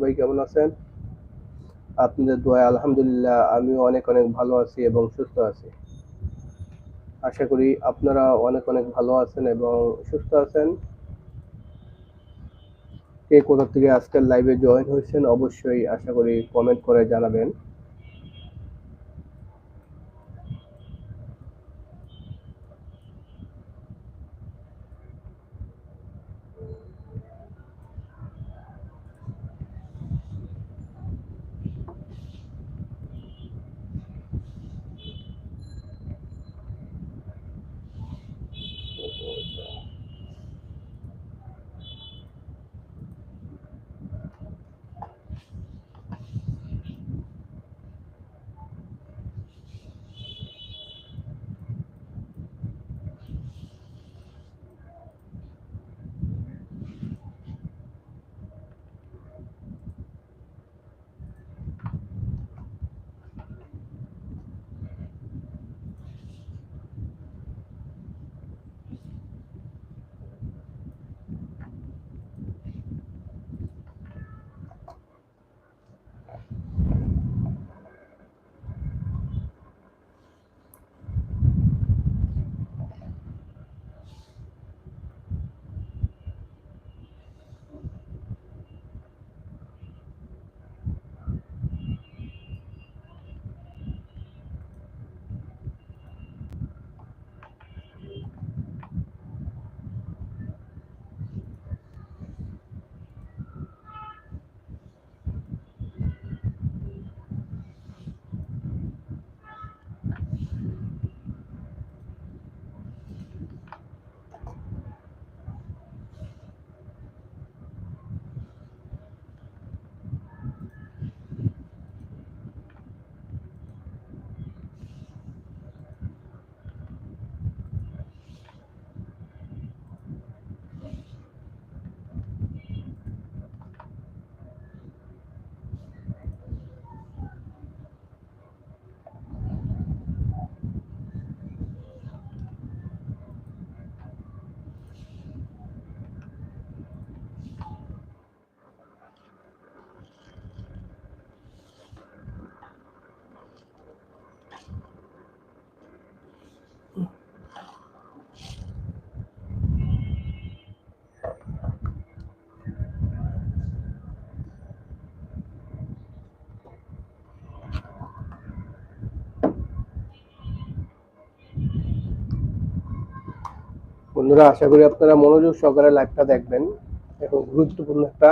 সবাই কেমন আছেন? আপনাদের দোয়া আলহামদুলিল্লাহ আমিও অনেক অনেক ভালো আছি এবং সুস্থ আছি। আশা করি আপনারা অনেক অনেক ভালো আছেন এবং সুস্থ আছেন। কে কোথা থেকে আজকের লাইভে জয়েন হয়েছেন অবশ্যই আশা করি কমেন্ট করে জানাবেন। বন্ধুরা, আশা করি আপনারা মনোযোগ সহকারে লাইভটা দেখবেন এবং গুরুত্বপূর্ণ একটা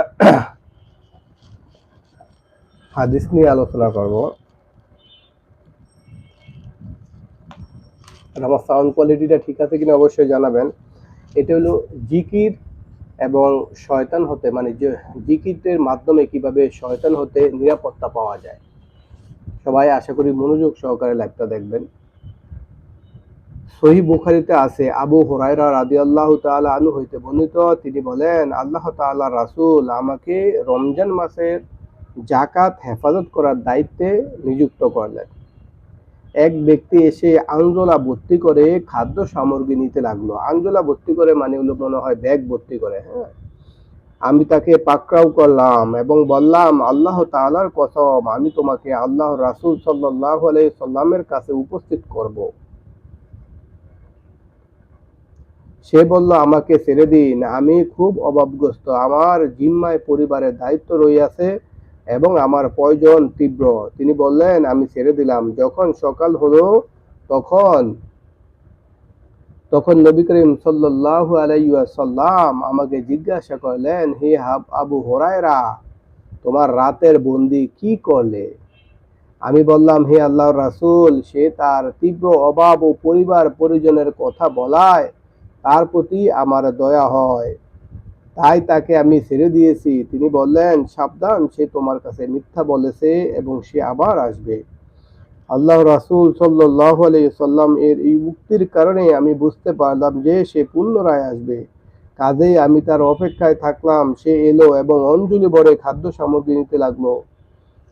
হাদিস নিয়ে আলোচনা করব। আমার সাউন্ড কোয়ালিটিটা ঠিক আছে কিনা অবশ্যই জানাবেন। এটা হলো জিকির এবং শয়তান হতে মানে যে জিকিরের মাধ্যমে কীভাবে শয়তান হতে নিরাপত্তা পাওয়া যায়। সবাই আশা করি মনোযোগ সহকারে লাইভটা দেখবেন। সহি বুখারিতে আছে, আবু হুরায়রা আল্লাহ তাআলা আনহু হইতে বর্ণিত, তিনি বলেন, আল্লাহ তাআলা রাসূল আমাকে রমজান মাসের জাকাত হেফাজত করার দায়িত্বে নিযুক্ত করলেন। এক ব্যক্তি এসে আঞ্জলা ভর্তি করে খাদ্য সামগ্রী নিতে লাগল। আঞ্জলা ভর্তি করে মানে হলো মনে হয় ব্যাগ ভর্তি করে হ্যাঁ? আমি তাকে পাকড়াও করলাম এবং বললাম, আল্লাহ তাআলার কসম, আমি তোমাকে আল্লাহ রাসূল সাল্লাল্লাহু আলাইহি সাল্লামের কাছে উপস্থিত করব। সে বলল, আমাকে ছেড়ে দিন। আমি খুব অভাবগ্রস্ত। আমার জিম্মায় পরিবারের দায়িত্ব রইয়াছে এবং আমার প্রয়োজন তীব্র। তিনি বললেন, আমি ছেড়ে দিলাম। যখন সকাল হলো, তখন তখন নবী করিম সাল্লাল্লাহু আলাইহি ওয়াসাল্লাম আমাকে জিজ্ঞাসা করলেন, হে হাব, আবু হুরায়রা, তোমার রাতের বন্দি কি করলে? আমি বললাম, হে আল্লাহ রাসূল, সে তার তীব্র অভাব ও পরিবার পরিজনের কথা বলায় তার প্রতি আমার দয়া হয়। তাই তাকে আমি ছেড়ে দিয়েছি। তিনি বললেন, সাবধান, সে তোমার কাছে মিথ্যা বলেছে এবং সে আবার আসবে। আল্লাহ রাসূল আলাইহি সাল্লাম এর এই উক্তির কারণে আমি বুঝতে পারলাম যে সে পুনরায় আসবে। কাজেই আমি তার অপেক্ষায় থাকলাম। সে এলো এবং অঞ্জলি ভরে খাদ্য সামগ্রী নিতে লাগল।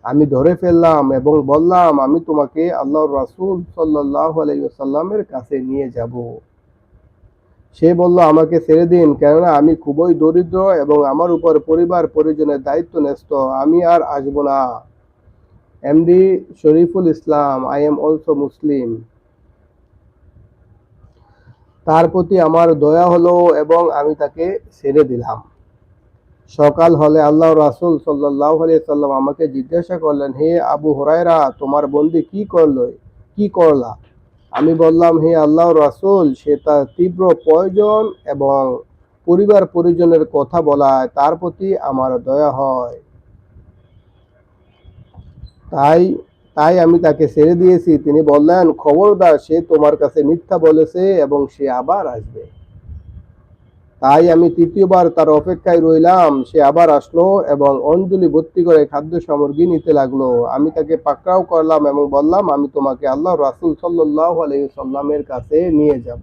আমি ধরে ফেললাম এবং বললাম, আমি তোমাকে আল্লাহর রাসূল সাল্লাল্লাহু আলাইহি সাল্লামের কাছে নিয়ে যাব। সে বলল, আমাকে ছেড়ে দিন, কেননা আমি খুবই দরিদ্র এবং আমার উপর পরিবার পরিজনের দায়িত্ব ন্যস্ত, আমি আর আসব না। MD Shariful Islam I am also Muslim তার প্রতি আমার দয়া হলো এবং আমি তাকে ছেড়ে দিলাম। সকাল হলে আল্লাহ রাসুল সাল্লাহ সাল্লাম আমাকে জিজ্ঞাসা করলেন, হে আবু হরাইরা তোমার বন্দি কি করল? কি করলা? আমি বললাম, হে আল্লাহ রাসুল, সে তার তীব্র প্রয়োজন এবং পরিবার পরিজনের কথা বলায়, তার প্রতি আমার দয়া হয়। তাই তাই আমি তাকে ছেড়ে দিয়েছি। তিনি বললেন, খবরদার, সে তোমার কাছে মিথ্যা বলেছে এবং সে আবার আসবে। তাই আমি তৃতীয়বার তার অপেক্ষায় রইলাম। সে আবার আসলো এবং অঞ্জলি ভর্তি করে খাদ্য সামগ্রী নিতে লাগল। আমি তাকে পাকড়াও করলাম এবং বললাম, আমি তোমাকে আল্লাহ রাসুল সাল্লাহ সাল্লামের কাছে নিয়ে যাব।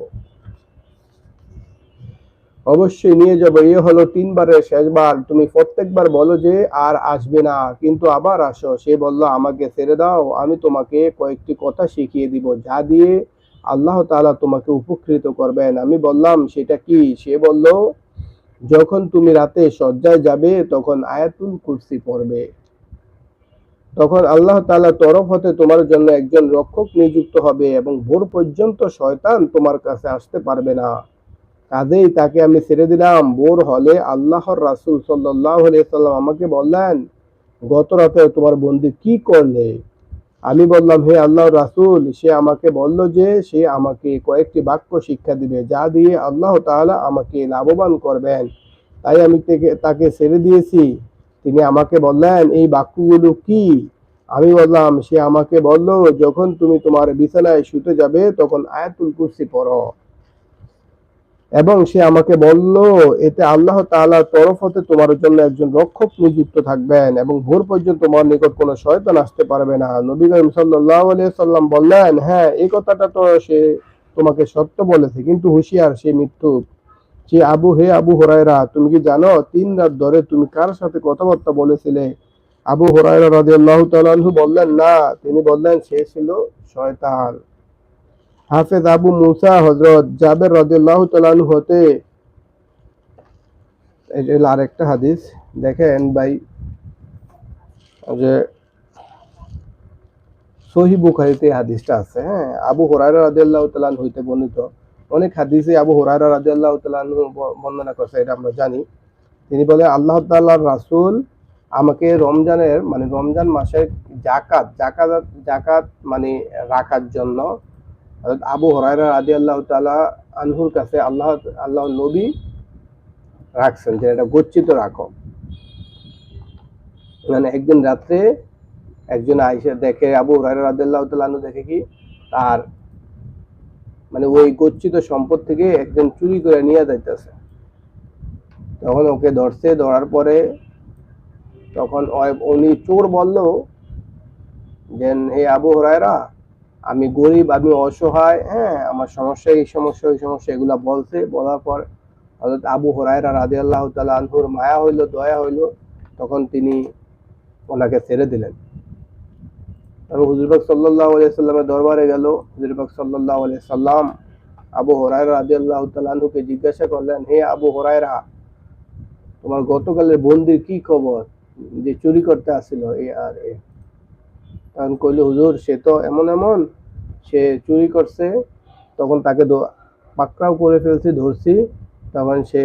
অবশ্যই নিয়ে যাব। এ হলো তিনবারের শেষবার। তুমি প্রত্যেকবার বলো যে, আর আসবে না। কিন্তু আবার আসো। সে বলল, আমাকে ছেড়ে দাও। আমি তোমাকে কয়েকটি কথা শিখিয়ে দিব। যা দিয়ে আল্লাহ তাআলা তোমাকে উপকৃত করবেন। আমি বললাম, সেটা কি? সে বলল, যখন তুমি রাতে শয্যায় যাবে, তখন আয়াতুল কুরসি পড়বে। তখন আল্লাহ তাআলা তরফ হতে তোমার জন্য একজন রক্ষক নিযুক্ত হবে এবং ভোর পর্যন্ত শয়তান তোমার কাছে আসতে পারবে না। কাজেই তাকে আমি ছেড়ে দিলাম। ভোর হলে আল্লাহর রাসূল আলাইহি সাল্লাম আমাকে বললেন, গত রাতে তোমার বন্ধু কি করলে? আমি বললাম, হে আল্লাহ রাসুল, সে আমাকে বলল যে, সে আমাকে কয়েকটি বাক্য শিক্ষা দিবে, যা দিয়ে আল্লাহ তাহলে আমাকে লাভবান করবেন। তাই আমি তাকে- ছেড়ে দিয়েছি। তিনি আমাকে বললেন, এই বাক্যগুলো কি? আমি বললাম, সে আমাকে বলল, যখন তুমি তোমার বিছানায় শুতে যাবে, তখন আয়াতুল কুসি পড়ো। এবং সে আমাকে বলল, এতে আল্লাহ তাআলার তরফ হতে তোমার জন্য একজন রক্ষক নিযুক্ত থাকবেন এবং ভোর পর্যন্ত তোমার নিকট কোনো শয়তান আসতে পারবে না। নবী করিম আলাইহি সাল্লাম বললেন হ্যাঁ এই কথাটা তো সে তোমাকে সত্য বলেছে, কিন্তু হুঁশিয়ার সে মৃত্যু। সে আবু, হে আবু হরাইরা তুমি কি জানো, তিন রাত ধরে তুমি কার সাথে কথাবার্তা বলেছিলে? আবু হরাইরা রাদিয়াল্লাহু তাআলা বললেন, না। তিনি বললেন, সে ছিল শয়তান। হাফেজ আবু মুসা হজরত জাবের রাদিয়াল্লাহু তাআলা হতে। হলো আরেকটা হাদিস, দেখেন ভাই, যে সহি বুখারীতে হাদিসটা আছে হ্যাঁ? আবু হুরায়রা রাদিয়াল্লাহু তাআলা আনহু হইতে বর্ণিত। অনেক হাদিসে আবু হুরায়রা রাদিয়াল্লাহু তাআলা আনহু বর্ণনা করছে, এটা আমরা জানি। তিনি বলে, আল্লাহ তাআলার রাসূল আমাকে রমজানের মানে রমজান মাসের জাকাত জাকাত জাকাত মানে রাখার জন্য আবু হুরায়রা রাদিয়াল্লাহু তাআলা আনহুর কাছে আল্লাহ আল্লাহ নবী রাখছেন যে এটা গচ্ছিত রাখো। মানে একদিন রাত্রে একজন আইসা দেখে, আবু হুরায়রা রাদিয়াল্লাহু তাআলা আনহু দেখে কি তার মানে ওই গচ্ছিত সম্পদ থেকে একজন চুরি করে নিয়ে যাইতেছে। তখন ওকে ধরছে, ধরার পরে তখন উনি চোর বলল যে হে আবু হরায়রা আমি গরিব, আমি অসহায় হ্যাঁ আমার সমস্যা, এই সমস্যা, ওই সমস্যা, এগুলা বলছে। বলার পর হযরত আবু হরায়রা রাজি আল্লাহ আনহুর মায়া হইল, দয়া হইল, তখন তিনি ওনাকে ছেড়ে দিলেন। তারপর হুজুরবাগ সাল্লাহ সাল্লামের দরবারে গেল হুজুরবাগ সাল্লাহ সাল্লাম আবু হরায়রা রাজি আল্লাহ তালুকে জিজ্ঞাসা করলেন, হে আবু হরায়রা, তোমার গতকালের বন্দির কি খবর? যে চুরি করতে আসছিল, এই আর এ তখন কইল হুজুর, সে তো এমন এমন, সে চুরি করছে, তখন তাকে পাকড়াও করে ফেলছি, ধরছি, তখন সে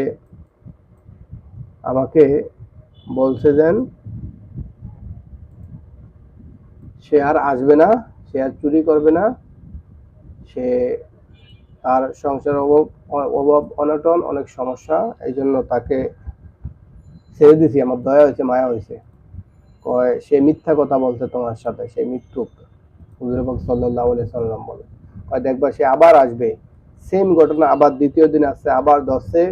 আমাকে বলছে যেন, সে আর আসবে না, সে আর চুরি করবে না, সে তার সংসার অভাব অভাব অনটন, অনেক সমস্যা এই জন্য তাকে ছেড়ে দিছি, আমার দয়া হয়েছে, মায়া হয়েছে। কয়, সে মিথ্যা কথা বলছে তোমার সাথে, সে মিথ্যুক। হুজুর পাক সাল্লাল্লাহু আলাইহি সাল্লাম বলে। কয়, দেখবা সে আবার আসবে। সেম ঘটনা আবার দ্বিতীয় দিন আসছে, আবার ধরছে।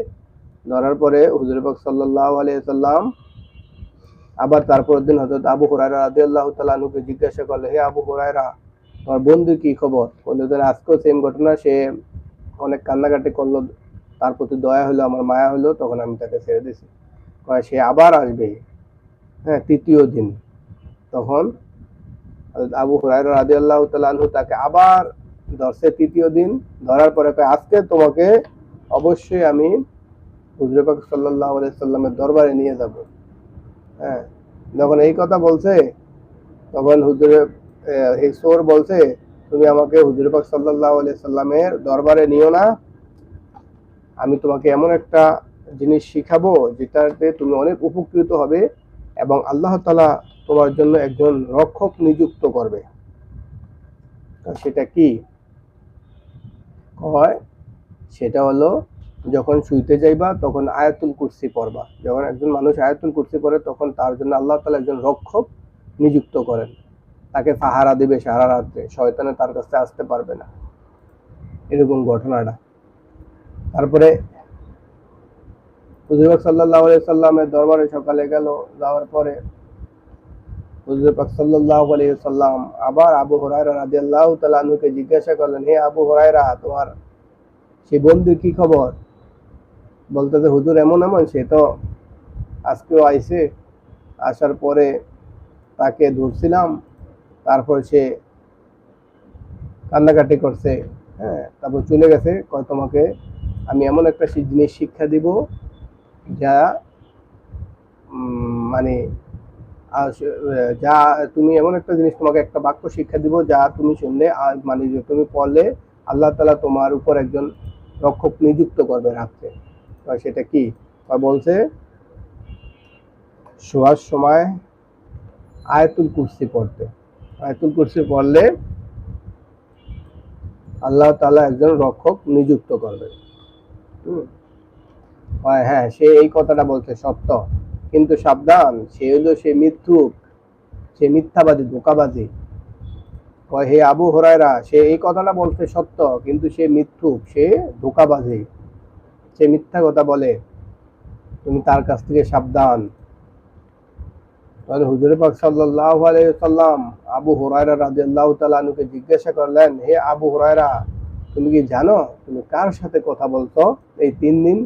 ধরার পরে হুজুর পাক সাল্লাল্লাহু আলাইহি সাল্লাম আবার তারপর দিন হযরত আবু হুরায়রা রাদিয়াল্লাহু তাআলা আনহুকে জিজ্ঞাসা করলে, হে আবু হুরায়রা, তোমার বন্ধু কি খবর? যে আজকেও সেম ঘটনা, সে অনেক কান্নাকাটি করল, তার প্রতি দয়া হলো, আমার মায়া হলো, তখন আমি তাকে ছেড়ে দিছি। কয়, সে আবার আসবে। হ্যাঁ তৃতীয় দিন। তখন আবু হুরায়রা রাদিয়াল্লাহু তাআলা আনহু তাকে আবার ধরছে তৃতীয় দিন ধরার পরে আজকে তোমাকে অবশ্যই আমি হুজুর পাক সাল্লাহ সাল্লামের দরবারে নিয়ে যাব। হ্যাঁ যখন এই কথা বলছে, তখন হুজুরে এই সোর বলছে, তুমি আমাকে হুজুর পাক সাল্লাহ সাল্লামের দরবারে নিও না। আমি তোমাকে এমন একটা জিনিস শিখাবো যেটাতে তুমি অনেক উপকৃত হবে এবং আল্লাহ তালা তোমার জন্য একজন রক্ষক নিযুক্ত করবে। সেটা কি? হয় সেটা হলো যখন শুইতে যাইবা তখন আয়াতুল কুরসি পড়বা। যখন একজন মানুষ আয়াতুল কুরসি পড়ে তখন তার জন্য আল্লাহ তালা একজন রক্ষক নিযুক্ত করেন। তাকে সাহারা দিবে সারা রাত্রে, শয়তানে তার কাছে আসতে পারবে না। এরকম ঘটনাটা। তারপরে হুজুর পাক সাল্লাল্লাহু সাল্লামের দরবারে সকালে গেল, যাওয়ার পরে হুজুর পাক সাল্লাল্লাহু আলাইহি সাল্লাম আবার আবু হুরায়রা রাদিয়াল্লাহু তাআলা আনহুকে জিজ্ঞাসা করলেন, হে আবু হুরায়রা, তোমার সেই বন্ধুর কি খবর? বলতেছে, হুজুর এমন এমন, সে তো আজকেও আইসে আসার পরে তাকে ধরছিলাম, তারপর সে কান্নাকাটি করছে হ্যাঁ তারপর চলে গেছে তোমাকে আমি এমন একটা জিনিস শিক্ষা দিব যা মানে যা তুমি এমন একটা জিনিস তোমাকে একটা বাক্য শিক্ষা দিব যা তুমি শুনলে মানে তুমি পড়লে আল্লাহ তালা তোমার উপর একজন রক্ষক নিযুক্ত করবে রাখতে সেটা কি? বলছে, শোয়ার সময় আয়াতুল কুরসি পড়তে। আয়াতুল কুরসি পড়লে আল্লাহ তালা একজন রক্ষক নিযুক্ত করবে। হুম। হয় হ্যাঁ সে এই কথাটা বলছে, সত্য। কিন্তু সাবধান, সে হলো সে মিথ্যুক, সে মিথ্যাবাদী, ধোকাবাদী। কয়, হে আবু হরায়রা, সে এই কথাটা বলছে সত্য, কিন্তু সে মিথ্যুক, সে ধোকাবাজি সে মিথ্যা কথা বলে। তুমি তার কাছ থেকে সাবধান। হুজুর পাক সাল্লাল্লাহু আলাইহি সাল্লাম আবু হুরায়রা রাদিয়াল্লাহু তাআলা আনহুকে জিজ্ঞাসা করলেন, হে আবু হুরায়রা, তুমি কি জানো, তুমি কার সাথে কথা বলছো? এই তিন দিন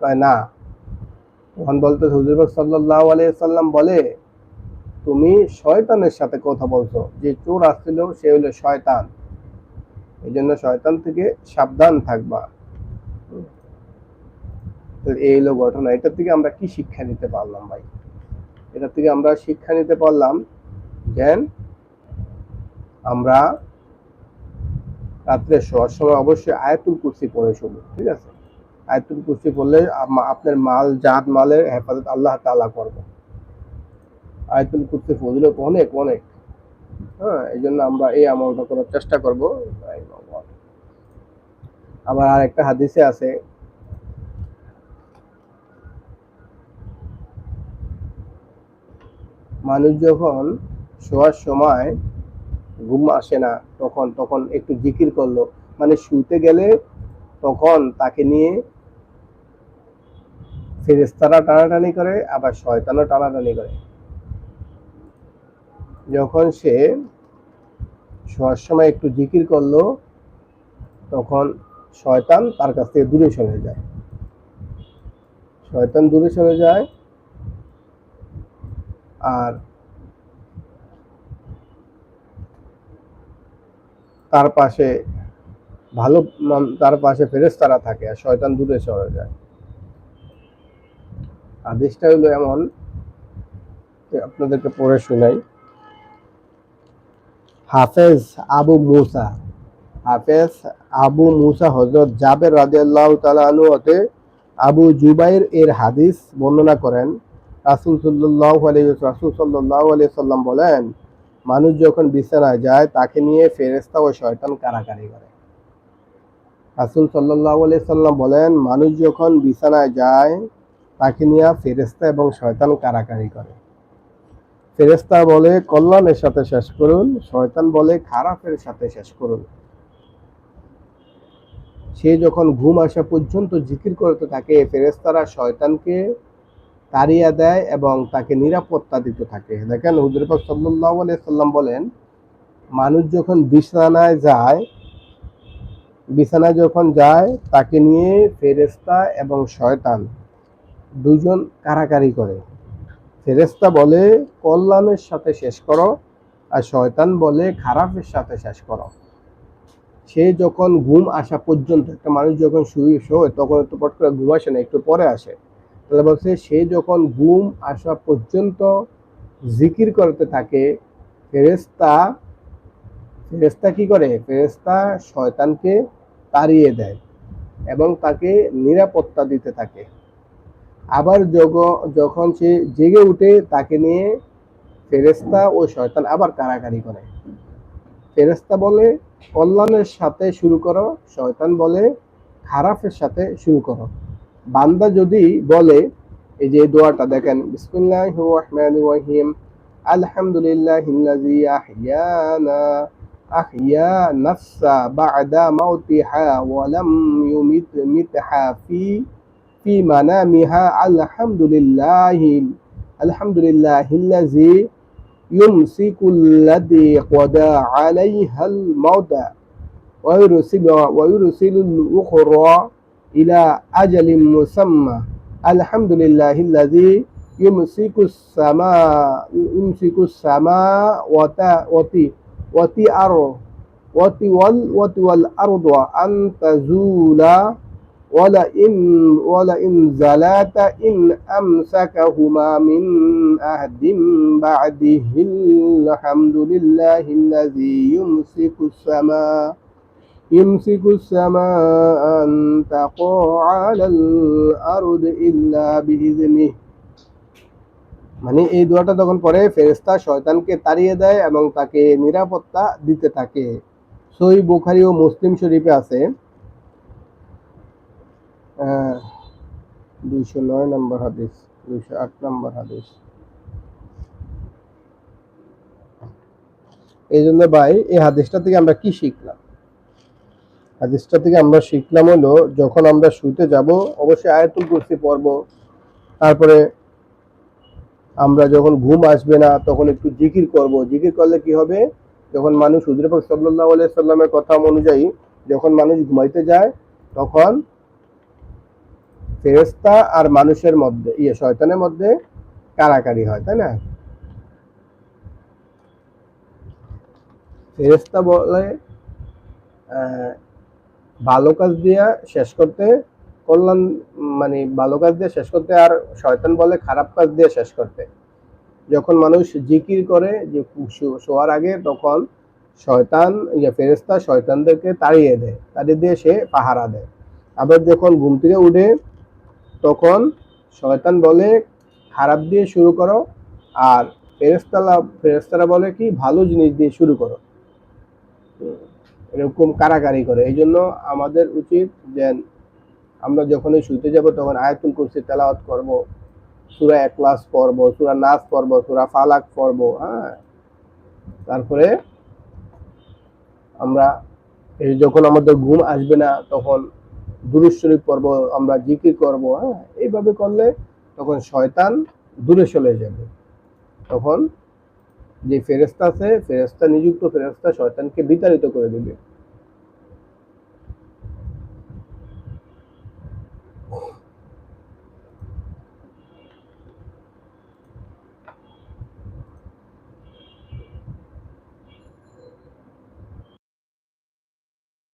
না। তখন বলতে, হুজুর পাক সাল্লাল্লাহু আলাইহি সাল্লাম বলে, তুমি শয়তানের সাথে কথা বলছো। যে চোর আসছিল, সে হলো শয়তান। এই জন্য শয়তান থেকে সাবধান থাকবা। এই হলো ঘটনা। এটা থেকে আমরা কি শিক্ষা নিতে পারলাম ভাই? এটা থেকে আমরা শিক্ষা নিতে পারলাম যে আমরা রাত্রে শোয়ার সময় অবশ্যই আয়াতুল কুর্সি পড়ে শুনি ঠিক আছে? আয়াতুল কুরসি পড়লে আপনার মাল, জাত, মালের হেফাজত আল্লাহ তাআলা করবে। আয়াতুল কুরসি ফজিলত অনেক অনেক। হ্যাঁ এই জন্য আমরা এই আমলটা করার চেষ্টা করব। আবার আর একটা হাদিসে আছে। মানুষ যখন শোয়ার সময় ঘুম আসে না, তখন তখন একটু জিকির করল। মানে শুতে গেলে তখন তাকে নিয়ে ফেরেস্তারা টানাটানি করে, আবার শয়তানও টানাটানি করে। যখন সে শোয়ার সময় একটু জিকির করল, তখন শয়তান তার কাছ থেকে দূরে সরে যায়। শয়তান দূরে সরে যায়, আর তার পাশে ভালো তার পাশে ফেরেস্তারা থাকে, আর শয়তান দূরে সরে যায়। আদেশটা হলো এমন আপনাদেরকে পড়ে শোনাই। হাফেজ আবু মুসা, হাফেজ আবু মুসা হজরত জাবের রাদিয়াল্লাহু তাআলা আনহু হতে আবু জুবাইর এর হাদিস বর্ণনা করেন। রাসুল সাল্লাল্লাহু আলাইহি রাসূল সাল্লাল্লাহু আলাইহি সাল্লাম বলেন, মানুষ যখন বিছানায় যায় তাকে নিয়ে ফেরেশতা ও শয়তান কারাকারি করে। রাসূল সাল্লাল্লাহু আলাইহি সাল্লাম বলেন, মানুষ যখন বিছানায় যায় তাকে নিয়ে ফেরেশতা এবং শয়তান কারাকারি করে। ফেরেশতা বলে, কল্যাণের সাথে শেষ করুন। শয়তান বলে, খারাপের সাথে শেষ করুন। সে যখন ঘুম আসা পর্যন্ত জিকির করতে থাকে ফেরেশতারা শয়তানকে তাড়িয়ে দেয় এবং তাকে নিরাপত্তা দিতে থাকে। দেখেন হুজুর পাক সাল্লাল্লাহু আলাইহি সাল্লাম বলেন, মানুষ যখন বিছানায় যায়, বিছানায় যখন যায়, তাকে নিয়ে ফেরেশতা এবং শয়তান দুজন কারাকারি করে। ফেরেশতা বলে, কল্যাণের সাথে শেষ করো আর শয়তান বলে, খারাপের সাথে শেষ করো। সে যখন ঘুম আসা পর্যন্ত, একটা মানুষ যখন শুয়ে শোয়, তখন একটু পট করে ঘুম আসে না, একটু পরে আসে। তাহলে বলছে, সে যখন ঘুম আসা পর্যন্ত জিকির করতে থাকে ফেরেস্তা ফেরেস্তা কি করে? ফেরেস্তা শয়তানকে তাড়িয়ে দেয় এবং তাকে নিরাপত্তা দিতে থাকে। আবার যখন সে জেগে উঠে, তাকে নিয়ে ফেরেস্তা ও শয়তান আবার কারাকারি করে। ফেরেস্তা বলে, কল্যাণের সাথে শুরু করো। শয়তান বলে, খারাপের সাথে শুরু করো। বান্দা যদি বলে, এই যে দোয়াটা দেখেন, বিসমিল্লাহির রহমানির রহিম আলহামদুলিল্লাহিল্লাযী আহইয়ানা, আহইয়া নাফসা বা'দা মাউতিহা ওয়া লাম ইউমিত, মিতহা ফি في منامها الحمد لله الحمد لله الذي يمسك الذي قضى عليها الموت ويرسل ويرسل الأخرى إلى أجل مسمى. الحمد لله الذي يمسك السماء يمسك السماء وتي وتي وتي والأرض أن تزول ولئن ولئن زلات إن أمسكهما من أحد بعده الحمد لله الذي يمسك السماء يمسك السماء أن تقع على الأرض إلا بإذنه মানে এই দোয়াটা যখন পরে ফেরেস্তা শয়তানকে তাড়িয়ে দেয় এবং তাকে নিরাপত্তা দিতে থাকে সই বুখারি ও মুসলিম শরীফে আছে দুইশো নয় নম্বর হাদিস, দুইশো আট নম্বর হাদিস। এই জন্য ভাই, এই হাদিসটা থেকে আমরা কি শিখলাম? হাদিসটা থেকে আমরা শিখলাম হলো, যখন আমরা শুতে যাব, অবশ্যই তারপরে আমরা যখন ঘুম আসবে না, তখন একটু জিকির করব। জিকির করলে কি হবে? যখন মানুষ হুজুর পাক সাল্লাল্লাহু আলাইহি সাল্লামের কথা অনুযায়ী, যখন মানুষ ঘুমাইতে যায়, তখন ফেরেস্তা আর মানুষের মধ্যে ইয়ে শয়তানের মধ্যে কারাকারি হয়, তাই না? ফেরেস্তা বলে ভালো কাজ দিয়া শেষ করতে কল্যাণ মানে ভালো কাজ দিয়ে শেষ করতে আর শয়তান বলে খারাপ কাজ দিয়ে শেষ করতে। যখন মানুষ জিকির করে, যে শোয়ার আগে তখন শয়তান ইয়ে ফেরেস্তা শয়তানদেরকে তাড়িয়ে দেয়, তাড়িয়ে দিয়ে সে পাহারা দেয়। আবার যখন ঘুম থেকে উঠে তখন শয়তান বলে, খারাপ দিয়ে শুরু করো আর ফেরেস্তালা ফেরেস্তারা বলে কি, ভালো জিনিস দিয়ে শুরু করো। এরকম কারাকারি করে। এই জন্য আমাদের উচিত যে আমরা যখনই শুতে যাব তখন আয়াতুল কুরসি তেলাওয়াত করব, সূরা একলাস পড়ব, সূরা নাচ পড়ব, সূরা ফালাক পড়ব হ্যাঁ। তারপরে আমরা যখন আমাদের ঘুম আসবে না তখন দুরুদ পর্ব আমরা জিকির করব হ্যাঁ? এইভাবে করলে তখন শয়তান দূরে চলে যাবে। তখন যে ফেরেস্তা আছে ফেরেস্তা নিযুক্ত ফেরেস্তা শয়তানকে বিতাড়িত করে দিবে।